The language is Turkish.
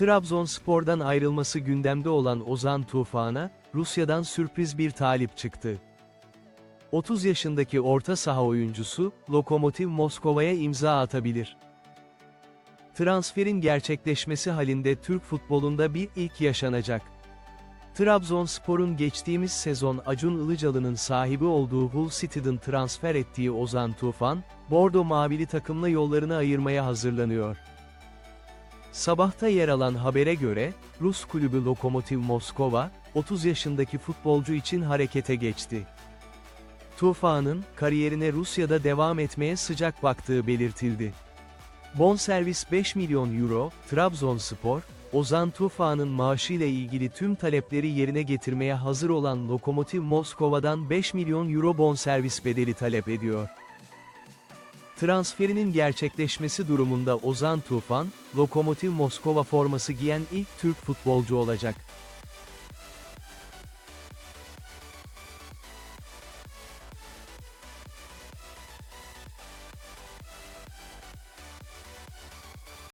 Trabzonspor'dan ayrılması gündemde olan Ozan Tufan'a, Rusya'dan sürpriz bir talip çıktı. 30 yaşındaki orta saha oyuncusu, Lokomotiv Moskova'ya imza atabilir. Transferin gerçekleşmesi halinde Türk futbolunda bir ilk yaşanacak. Trabzonspor'un geçtiğimiz sezon Acun Ilıcalı'nın sahibi olduğu Hull City'den transfer ettiği Ozan Tufan, Bordo Mavili takımla yollarını ayırmaya hazırlanıyor. Sabahta yer alan habere göre, Rus kulübü Lokomotiv Moskova, 30 yaşındaki futbolcu için harekete geçti. Tufan'ın, kariyerine Rusya'da devam etmeye sıcak baktığı belirtildi. Bonservis 5 milyon euro, Trabzonspor, Ozan Tufan'ın maaşıyla ilgili tüm talepleri yerine getirmeye hazır olan Lokomotiv Moskova'dan 5 milyon euro bonservis bedeli talep ediyor. Transferinin gerçekleşmesi durumunda Ozan Tufan, Lokomotiv Moskova forması giyen ilk Türk futbolcu olacak.